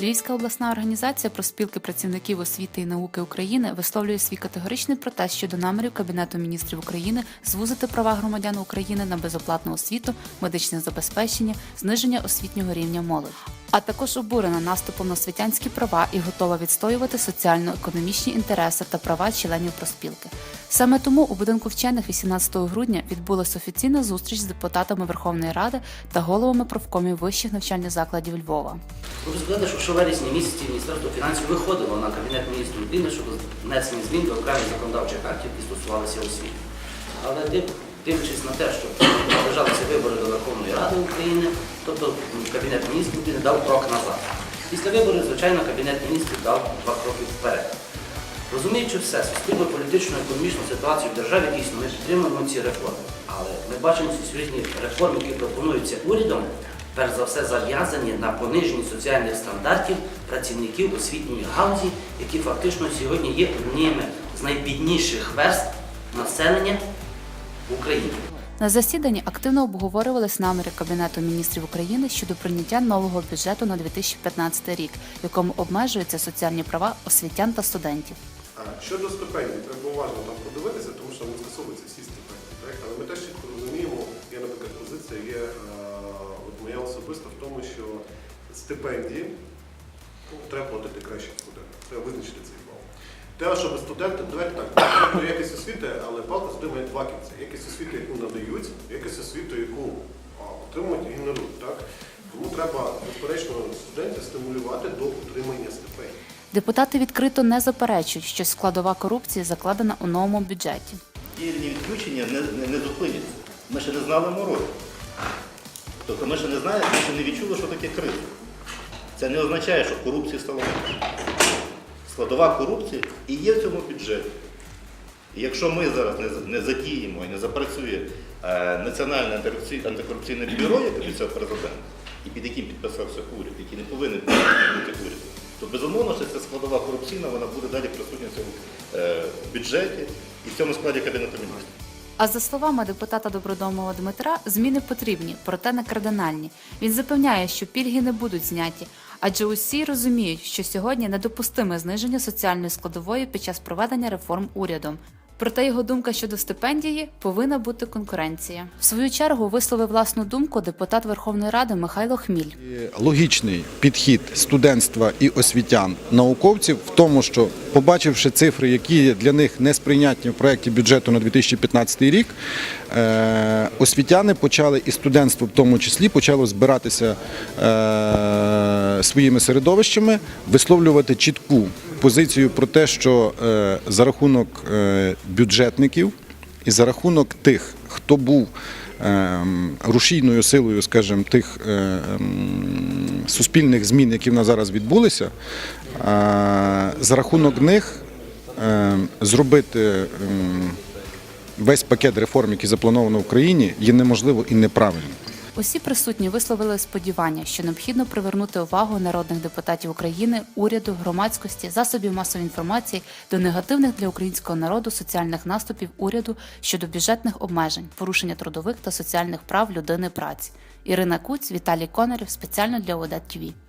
Львівська обласна організація проспілки працівників освіти і науки України висловлює свій категоричний протест щодо намірів Кабінету міністрів України звузити права громадян України на безоплатну освіту, медичне забезпечення, зниження освітнього рівня молоді. А також обурена наступом на освітянські права і готова відстоювати соціально-економічні інтереси та права членів профспілки. Саме тому у будинку вчених 18 грудня відбулася офіційна зустріч з депутатами Верховної Ради та головами профкомів вищих навчальних закладів Львова. Хочу сказати, що в вересні місяці Міністерство фінансів виходило на Кабінет міністрів України щодо внесення змін до окремих законодавчих актів, які стосувалися освіти. Але див- дивлячись на те, що Верховної Ради України, тобто Кабінет міністрів України дав крок назад. Після виборів, звичайно, Кабінет міністрів дав два кроки вперед. Розуміючи все, суспільну політичну економічну ситуацію в державі, дійсно, ми підтримуємо ці реформи. Але ми бачимо ці різні реформи, які пропонуються урядом, перш за все зав'язані на пониженні соціальних стандартів працівників освітньої галузі, які фактично сьогодні є одніми з найбідніших верств населення в Україні. На засіданні активно обговорювались наміри Кабінету міністрів України щодо прийняття нового бюджету на 2015 рік, в якому обмежуються соціальні права освітян та студентів. Щодо стипендій, треба уважно там подивитися, тому що не стосовуються всі стипендії. Так? Але ми теж чітко розуміємо, є, наприклад, позиція, є е, от моя особиста в тому, що стипендії ну, треба платити краще студентам. Треба визначити цей бал. Те, щоб студенти, давайте так, про якість освіти, але палка завжди має два кінці. Якість освіти, яку надають, якість освіти, яку отримують і генерують. Так? Тому треба, безперечно, студентів стимулювати до отримання стипендій. Депутати відкрито не заперечують, що складова корупції закладена у новому бюджеті. Ті рівні відключення не, не, не зупиняться. Ми ще не знали морозу. Тобто ми ще не знаємо, ми ще не відчули, що таке криза. Це не означає, що корупції стало менше. Складова корупція і є в цьому бюджеті. І якщо ми зараз не, задіємо і не запрацює е, Національне антикорупційне, антикорупційне бюро, яке обіцяв президент, і під яким підписався уряд, який не повинен бути уряд, то безумовно, що ця складова корупційна вона буде далі присутня в цьому е, бюджеті і в цьому складі Кабінету міністрів. А за словами депутата Добродомова Дмитра, зміни потрібні, проте не кардинальні. Він запевняє, що пільги не будуть зняті, адже усі розуміють, що сьогодні недопустиме зниження соціальної складової під час проведення реформ урядом. Проте його думка щодо стипендії повинна бути конкуренція. В свою чергу висловив власну думку депутат Верховної Ради Михайло Хміль. логічний підхід студентства і освітян науковців в тому, що побачивши цифри, які для них несприйнятні в проєкті бюджету на 2015 рік, е, освітяни почали і студентство в тому числі почало збиратися е, своїми середовищами, висловлювати чітку позицію про те, що е, за рахунок е, бюджетників і за рахунок тих, хто був ем, рушійною силою, скажімо, тих е, ем, суспільних змін, які в нас зараз відбулися, за рахунок них зробити ем, весь пакет реформ, які заплановано в Україні, є неможливо і неправильно. Усі присутні висловили сподівання, що необхідно привернути увагу народних депутатів України, уряду, громадськості, засобів масової інформації до негативних для українського народу соціальних наступів уряду щодо бюджетних обмежень, порушення трудових та соціальних прав людини праці. Ірина Куць, Віталій Конарів спеціально для ОДА ТВ.